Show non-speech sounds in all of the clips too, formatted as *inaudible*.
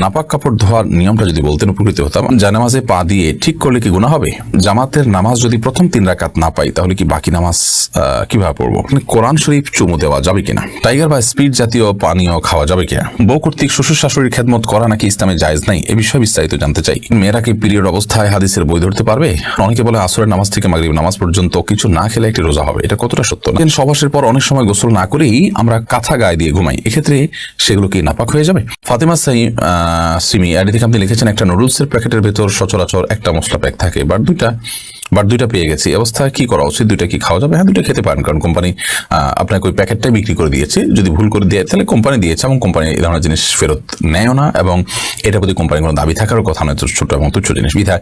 নাপাক কাপড় ধোয়ার নিয়মটা যদি বলতেন, উপকৃত হতাম। জানামাজে পা দিয়ে ঠিক করলে কি গুণা হবে? জামাতের নামাজ যদি প্রথম তিন রাকাত না পাই, তাহলে কি বাকি নামাজ কীভাবে পড়ব? মানে কোরআন শরীফ চুমু দেওয়া যাবে কিনা? টাইগার বা স্পিড জাতীয় পানীয় খাওয়া যাবে কিনা? বউ কর্তৃক শ্বশুর শাশুড়ির খেদমত করা নাকি ইসলামে জায়েজ নাই? এ বিষয়ে বিস্তারিত জানতে চাই। মেয়েরা কি পিরিয়ড অবস্থায় হাদিসের বই ধরতে পারবে? অনেকে বলে আসরের নামাজ থেকে মাগরিব নামাজ পর্যন্ত কিছু না খেলে একটি রোজা হবে। এটা কতটা সত্য? না? সবাসের পর অনেক সময় গোসল না করেই আমরা কাঁথা গায়ে দিয়ে ঘুমাই। এক্ষেত্রে সেগুলো কি নাপাক হয়ে যাবে? ফাতেমা সাই সিমি, আর এদিকে আপনি লিখেছেন, একটা নুডলসের প্যাকেটের ভেতর সচরাচর একটা মশলা প্যাক থাকে বাট দুইটা বাট দুইটা পেয়ে গেছি। অবস্থা কি করা উচিত? দুইটা কি খাওয়া যাবে? হ্যাঁ দুইটা খেতে পারেন। কারণ কোম্পানি আপনাকে ওই প্যাকেটটাই বিক্রি করে দিয়েছে। যদি ভুল করে দিয়ে, তাহলে কোম্পানি দিয়েছে এবং কোম্পানি এই ধরনের জিনিস ফেরত নেয়ও না এবং এটা প্রতি কোম্পানির কোনো দাবি থাকারও কথা নয়, ছোট এবং তুচ্ছ জিনিস। বিধায়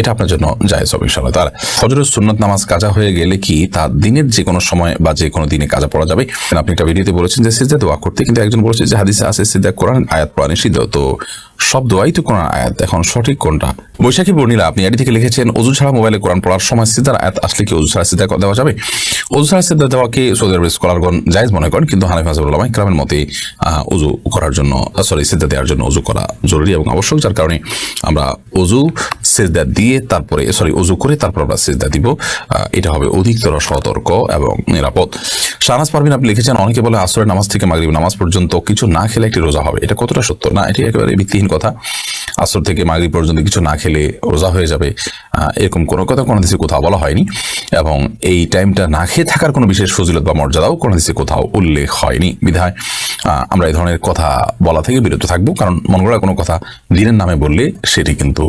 এটা আপনার জন্য যায় সব ইনশাল্লাহ তার ফজরের সুন্নত নামাজ কাজা হয়ে গেলে কি তা দিনের যে কোনো সময় বা যে কোনো দিনে কাজা পড়া যাবে? আপনি একটা ভিডিওতে বলেছেন যে সিজা দোয়া করতে, কিন্তু একজন বলেছে যে হাদিসে আছে সিজা কোরআন, আয়াত পড়া নিষিদ্ধ। তো সব দোয়াই তো কোরআন আয়াত। এখন সঠিক কোনটা? বৈশাখী বর্ণিলা আপনি এটি থেকে লিখেছেন, অজু ছাড়া মোবাইলে কোরআন পড়ার সময় সিদ্ধার আয়াত আসলে কি অজু ছাড়া সিদ্ধা দেওয়া যাবে? অজু ছাড়া সিদ্ধা দেওয়াকে সৌদি আরবের স্কলারগণ জায়েজ মনে করেন? কিন্তু হানিফ হাসাবুল্লাহ ইকরামের মতে অজু করার জন্য সরি সিদ্ধা দেওয়ার জন্য অজু করা জরুরি এবং আবশ্যক, যার কারণে আমরা অজু, সিজদা দিয়ে তারপরে সরি অজু করে তারপর আমরা সিজদা দিব। এটা হবে অধিকতর সতর্ক এবং নিরাপদ। শাহনাজ পারভিন আপনি লিখেছেন, অনেকে বলে আসরের নামাজ থেকে মাগরিব নামাজ পর্যন্ত কিছু না খেলে একটি রোজা হবে। এটা কতটা সত্য? না, এটি একেবারে ভিত্তিহীন কথা। আসর থেকে মাগরিব পর্যন্ত কিছু না খেলে রোজা হয়ে যাবে। এরকম কোনো কথা কোনো দেশে কোথাও বলা হয়নি এবং এই টাইমটা না খেয়ে থাকার কোনো বিশেষ ফজিলত বা মর্যাদাও কোনো দেশে কোথাও উল্লেখ হয়নি। বিধায় আমরা এই ধরনের কথা বলা থেকে বিরত থাকব, কারণ মন গড়া কোনো কথা দিনের নামে বললে সেটি কিন্তু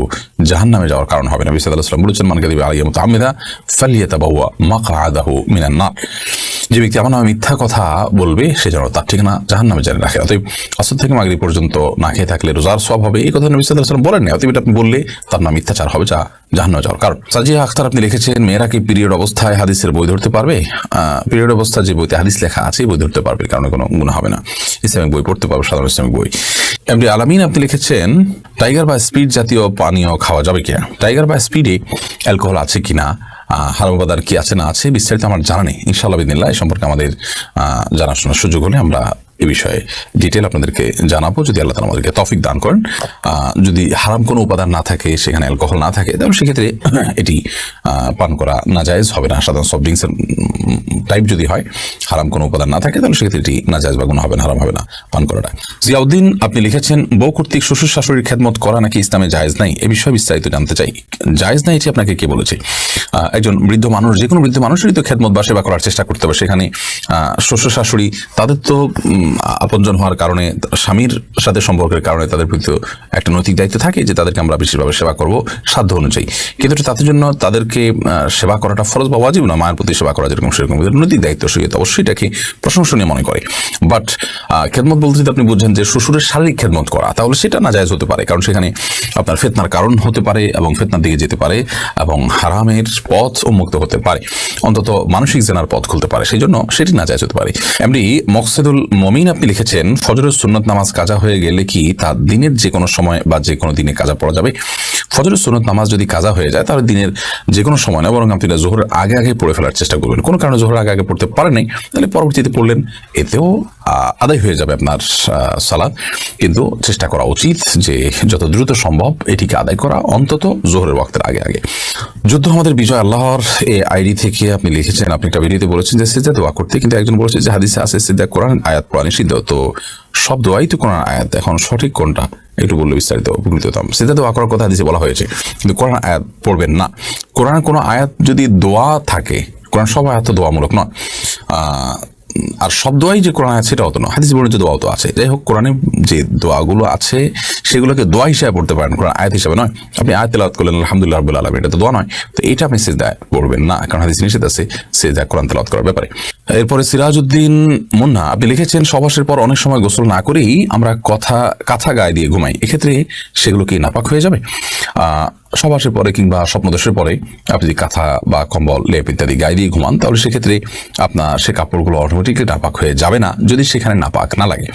জাহান নামে যাওয়ার কারণ হবে না। বিসাদাম বলেছেন মানকে দিবে আলিয়া মতো আমিদা ফালিয়াতা বাহুয়া মাকা আদাহু মিনান না যে ব্যক্তি আমার নামে মিথ্যা কথা বলবে, সে যেন তার ঠিকানা জাহান নামে জানে রাখে। অতএব আসর থেকে মাগরি পর্যন্ত না খেয়ে থাকলে রোজার সব হবে। এই কথা নবী সাল্লাল্লাহু আলাইহি ওয়াসাল্লাম বলেন না অতএব এটা আপনি বললে তার নাম মিথ্যাচার হবে, যা জাহান নামে যাওয়ার কারণ সাজিয়া আখতার আপনি লিখেছেন, মেয়েরা কি পিরিয়ড অবস্থায় হাদিসের বই ধরতে পারবে? পিরিয়ড অবস্থায় যে বইতে হাদিস লেখা আছে বই ধরতে পারবে, কারণে কোনো গুণ হবে না। ইসলামিক বই পড়তে পারবে, সাধারণ ইসলামিক বই। এমডি আলামিন আপনি লিখেছেন, টাইগার বা স্পিড জাতীয় পানীয় খাওয়া যাবে কিনা? টাইগার বা স্পিডে অ্যালকোহল আছে কিনা? হারাবাদার কি আছে না আছে, বিস্তারিত আমার জানা নেই। ইনশাআল্লাহ বিদিল্লাহ এই সম্পর্কে আমাদের জানাশোনার সুযোগ হলে আমরা এ বিষয়ে ডিটেল আপনাদেরকে জানাব। যদি আল্লাহ তালা আমাদেরকে তফিক দান করেন যদি হারাম কোনো উপাদান না থাকে, সেখানে অ্যালকোহল না থাকে, তাহলে সেক্ষেত্রে *clears throat* এটি পান করা না জায়েজ হবে না। সাধারণ সফট ড্রিঙ্কসের টাইপ যদি হয়, হারাম কোনো উপাদান না থাকে, তাহলে সেক্ষেত্রে এটি না জায়েজ বা কোনো হবে না, হারাম হবে না পান করাটা। জিয়াউদ্দিন, আপনি লিখেছেন, বউ কর্তৃক শ্বশুর শাশুড়ির খেদমত করা নাকি ইসলামে জায়েজ নাই? এ বিষয়ে বিস্তারিত জানতে চাই। জায়েজ নাই এটি আপনাকে কে বলেছে? একজন বৃদ্ধ মানুষ, যে কোনো বৃদ্ধ মানুষেরই তো খেদমত বা সেবা করার চেষ্টা করতে হবে। সেখানে শ্বশুর শাশুড়ি, তাদের তো আপনজন হওয়ার কারণে, স্বামীর সাথে সম্পর্কের কারণে তাদের প্রতি একটা নৈতিক দায়িত্ব থাকে যে তাদেরকে আমরা বিশেষভাবে সেবা করব সাধ্য অনুযায়ী। কিন্তু তাদের জন্য তাদেরকে সেবা করাটা ফরজ বা ওয়াজিব না, মায়ের প্রতি সেবা করা যেরকম সেরকম নৈতিক দায়িত্ব, সে তো অবশ্যই এটাকে প্রশংসনীয় মনে করে। বাট খেদমত বলতে যদি আপনি বুঝছেন যে শ্বশুরের শারীরিক খেদমত করা, তাহলে সেটা না হতে পারে। কারণ সেখানে আপনার ফেতনার কারণ হতে পারে এবং ফেতনার দিকে যেতে পারে এবং হারামের পথ উন্মুক্ত হতে পারে। অন্তত মানসিক জেনার পথ খুলতে পারে। সেই জন্য সেটি না জায়জ হতে পারে। এমনি মকসেদুল মমিন আপনি লিখেছেন, ফজরের সুন্নত নামাজ কাজা হয়ে গেলে কি তা দিনের যে কোনো সময় বা যে কোনো দিনে কাজা পড়া যাবে? ফজরের সুন্নত নামাজ যদি কাজা হয়ে যায়, তাহলে দিনের যে কোনো সময় না, বরং আপনি জোহরের আগে আগে পড়ে ফেলার চেষ্টা করবেন। কোনো কারণে জোহরের আগে আগে পড়তে পারেন তাহলে পরবর্তীতে পড়লেন, এতেও আদায় হয়ে যাবে আপনার সালাদ কিন্তু চেষ্টা করা উচিত যে যত দ্রুত সম্ভব এটিকে আদায় করা, অন্তত জোহরের ওয়াক্তের আগে আগে। যুদ্ধ আমাদের বিজয় আল্লাহর এই আইডি থেকে আপনি লিখেছেন, আপনি একটা ভিডিওতে বলেছেন যে সিদ্ধা দোয়া করতে, কিন্তু একজন বলেছে যে হাদিসে আছে সিদ্ধা কোরআন, আয়াত পড়া নিষিদ্ধ তো সব দোয়াই তো কোরআন আয়াত। এখন সঠিক কোনটা? একটু বললে বিস্তারিত, উপকৃত হতাম। সেটা দোয়া করার কথা হাদিসে বলা হয়েছে, কিন্তু কোরআন আয়াত পড়বেন না। কোরআন কোনো আয়াত যদি দোয়া থাকে, কোরআন সব আয়াত তো দোয়ামূলক নয়। আর সব দোয়াই যে কোরআন আছে সেটাও তো নয়। হাদিস বর্ণিত দোয়াও তো আছে। যাই হোক, কোরআনে যে দোয়াগুলো আছে, সেগুলোকে দোয়া হিসাবে পড়তে পারেন, কোরআন আয়াত হিসাবে নয়। আপনি আয়াত তেলাওয়াত করলেন, আলহামদুলিল্লাহ রাব্বুল আলামিন, এটা তো দোয়া নয়। তো এটা আপনি সেজদায় পড়বেন না, কারণ হাদিস নিষেধ আছে, সেজদায় কোরআন তেলাওয়াত করার ব্যাপারে। এরপরে সিরাজউদ্দিন মুন্না, আপনি লিখেছেন সবাসের পর অনেক সময় গোসল না করেই আমরা কথা, কাঁথা গায়ে দিয়ে ঘুমাই। এক্ষেত্রে সেগুলো কি নাপাক হয়ে যাবে? সবাসের পরে কিংবা স্বপ্নদোষের পরে আপনি যদি কাঁথা বা কম্বল, লেপ ইত্যাদি গায়ে দিয়ে ঘুমান, তাহলে সেক্ষেত্রে আপনার সে কাপড়গুলো অটোমেটিকলি নাপাক হয়ে যাবে না, যদি সেখানে নাপাক না লাগে।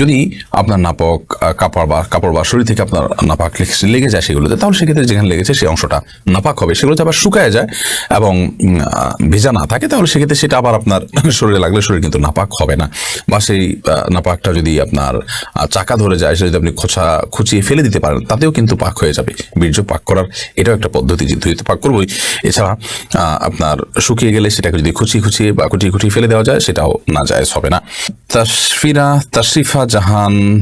যদি আপনার নাপক আহ, কাপড় বা কাপড় বা শরীর থেকে আপনার নাপাক লেগে- যায় সেগুলোতে তাহলে সেক্ষেত্রে যেখানে লেগেছে সেই অংশটা নাপাক হবে। সেগুলোতে আবার শুকায় যায় এবং ভেজা না থাকে তাহলে সেক্ষেত্রে সেটা আবার আপনার *laughs* শরীরে লাগলে শরীর কিন্তু নাপাক হবে না। বা সেই নাপাকটা যদি আপনার চাকা ধরে যায় সেটা যদি আপনি খোঁচা খুচিয়ে ফেলে দিতে পারেন তাতেও কিন্তু পাক হয়ে যাবে। বীর্য পাক করার এটাও একটা পদ্ধতি যে ধুইতে পাক করবোই। এছাড়া আপনার শুকিয়ে গেলে সেটাকে যদি খুচিয়ে খুচিয়ে বা কুটিয়ে কুটিয়ে ফেলে দেওয়া যায় সেটাও না যায় হবে না। তাসফিরা তাশরিফা জাহান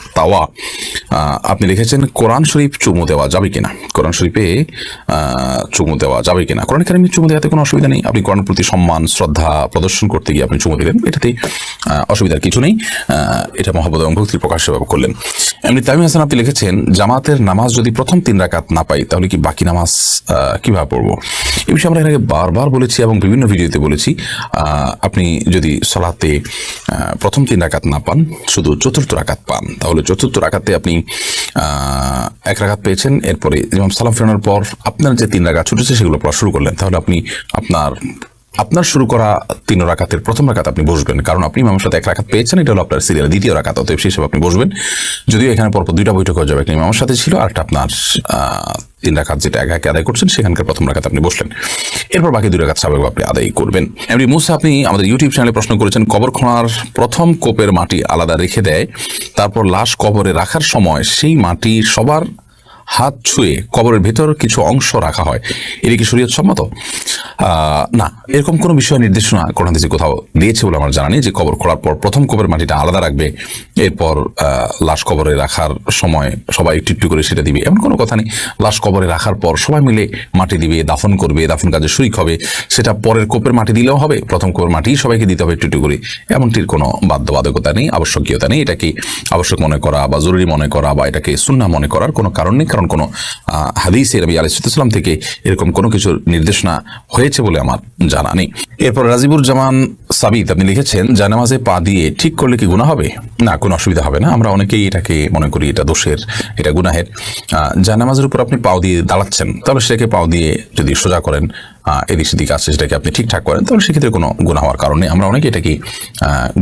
তাওয়া। আপনি লিখেছেন, কোরআন শরীফ চুমু দেওয়া যাবে কিনা? কোরআন শরীফে চুমু দেওয়া যাবে কিনা? কোরআন কারিমে চুমু দেওয়াতে কোনো অসুবিধা নেই। আপনি কোরআনের প্রতি সম্মান, শ্রদ্ধা প্রদর্শন করতে গিয়ে আপনি চুমু দিলেন। এটাতে অসুবিধার কিছু নেই। এটা মহব্বত এবং ভক্তির প্রকাশ করলেন। এমনি তামিম হাসান, আপনি লিখেছেন, জামাতের নামাজ যদি প্রথম তিন রাকাত না পাই, তাহলে কি বাকি নামাজ কীভাবে পড়ব? এই বিষয়ে আমরা এর বারবার বলেছি এবং বিভিন্ন ভিডিওতে বলেছি। আপনি যদি সলাতে প্রথম তিন রাকাত না পান, শুধু চতুর্থ রাকাত পান, তাহলে চতুর্থ রাখাতে আপনি এক রাঘাত পেয়েছেন। এরপরে যেমন সালাম ফেরানোর পর আপনার যে তিন রাখা ছুটেছে সেগুলো পড়া শুরু করলেন। তাহলে আপনি আপনার আপনার শুরু করা তিন রাকাতের প্রথম রাকাত আপনি বসবেন। কারণ আপনি ইমামের সাথে এক রাকাত পেয়েছেন, এটা হলো আপনার সিরিয়াল দ্বিতীয় রাকাত, অতএব সেই হিসেবে আপনি বসবেন। যদিও এখানে পরপর দুইটা বৈঠক হয়ে যাবে, একটা ইমামের সাথে ছিল, আর একটা আপনার তিন রাকাত যেটা একা একে আদায় করছেন, সেখানকার প্রথম রাকাত আপনি বসলেন। এরপর বাকি দুই রাকাত স্বাভাবিক আপনি আদায় করবেন। এমনি মুসা, আপনি আমাদের ইউটিউব চ্যানেলে প্রশ্ন করেছেন, কবর খোঁড়ার প্রথম কোপের মাটি আলাদা রেখে দেয়, তারপর লাশ কবরে রাখার সময় সেই মাটি সবার হাত ছুঁয়ে কবরের ভেতর কিছু অংশ রাখা হয়। এটা কি শরীয়ত সম্মত? না, এরকম কোনো বিষয় নির্দেশনা কোরআন থেকে কোথাও দিয়েছে বলে আমার জানা নেই যে কবর খোঁড়ার পর প্রথম কবরের মাটিটা আলাদা রাখবে, এরপর লাশ কবরে রাখার সময় সবাই একটু একটু করে সেটা দিবে। এমন কোনো কথা নেই। লাশ কবরে রাখার পর সবাই মিলে মাটি দিবে, দাফন করবে, দাফন কাজে শরিক হবে। সেটা পরের কোপের মাটি দিলেও হবে, প্রথম কোপের মাটি সবাইকে দিতে হবে একটু একটু করে। এমনটির কোনো বাধ্যবাধকতা নেই, আবশ্যকীয়তা নেই। এটাকে আবশ্যক মনে করা বা জরুরি মনে করা বা এটাকে সুন্না মনে করার কোনো কারণ নেই, কারণ কোনো আহ, হাদিসে রবি আলাইসালাম থেকে এরকম কোনো কিছুর নির্দেশনা হয়েছে বলে আমার জানা নেই। এরপর রাজিবুর জামান সাবিত আপনি লিখেছেন জানামাজে পা দিয়ে ঠিক করলে কি গুণা হবে? না, কোনো অসুবিধা হবে না। আমরা অনেকেই এটাকে মনে করি, এটা দোষের, এটা গুনাহের। জানামাজের উপর আপনি পাও দিয়ে দাঁড়াচ্ছেন, তাহলে সেটাকে পাও দিয়ে যদি সোজা করেন এদিক সেদিক আছে, সেটাকে আপনি ঠিকঠাক করেন, তাহলে সেক্ষেত্রে কোনো গুণা হওয়ার কারণে আমরা অনেকে এটাকে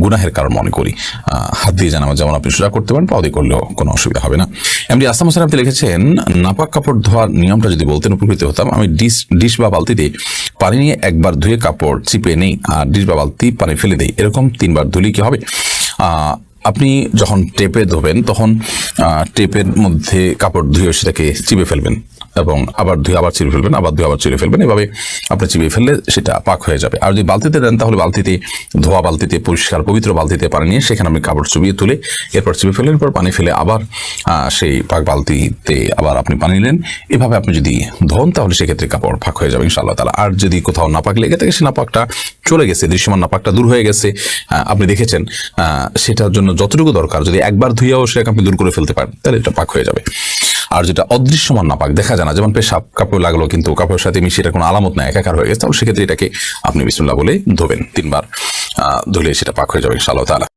গুনাহের কারণ মনে করি। হাত দিয়ে জানামাজ যেমন আপনি সোজা করতে পারেন, পাও দিয়ে করলেও কোনো অসুবিধা হবে না। এমনি আসাম হোসেন, আপনি লিখেছেন, নাপাক কাপড় ধোয়ার নিয়মটা যদি বলতেন, উপকৃত হতাম। আমি ডিশ ডিশ বা বালতিতে পানি নিয়ে একবার ধুয়ে কাপড় চিপে নেই, আর ডিশ বা বালতি পানি ফেলে দেই। এরকম তিনবার ধুলি কি হবে? আপনি যখন টেপে ধোবেন, তখন টেপের মধ্যে কাপড় ধুয়ে সেটাকে চিপে ফেলবেন। এবং আবার ধুয়ে আবার চিড়ে ফেলবেন, আবার ধুয়ে আবার চিড়ে ফেলবেন। এভাবে আপনি চিবিয়ে ফেললে সেটা পাক হয়ে যাবে। আর যদি বালতিতে দেন, তাহলে বালতিতে, ধোয়া বালতিতে, পরিষ্কার, পবিত্র বালতিতে পানি নিয়ে সেখানে আপনি কাপড় চুবিয়ে তুলে এরপর চিবিয়ে ফেলেন এরপর পানি ফেলে আবার সেই পাক বালতিতে আবার আপনি পানি নিলেন। এভাবে আপনি যদি ধোন, তাহলে সেক্ষেত্রে কাপড় ফাঁক হয়ে যাবে ইনশাআল্লাহ তালা আর যদি কোথাও নাপাক লেগে থাকে, সে নাপাকটা চলে গেছে, দৃশ্যমান নাপাকটা দূর হয়ে গেছে আপনি দেখেছেন সেটার জন্য যতটুকু দরকার, যদি একবার ধুইয়াও সেটাকে আপনি দূর করে ফেলতে পারেন, তাহলে এটা পাক হয়ে যাবে। আর যেটা অদৃশ্যমান নাপাক, দেখা যায় না, যেমন পেশাব কাপড় লাগল কিন্তু কাপড়ের সাথে মিশিয়ে এটা কোনো আলামত না একাকার হয়ে গেছে, তাহলে সেক্ষেত্রে এটাকে আপনি বিসমুল্লাহ বলে ধোবেন, তিনবার ধুলে সেটা পাক হয়ে যাবে, ইনশাআল্লাহ তালা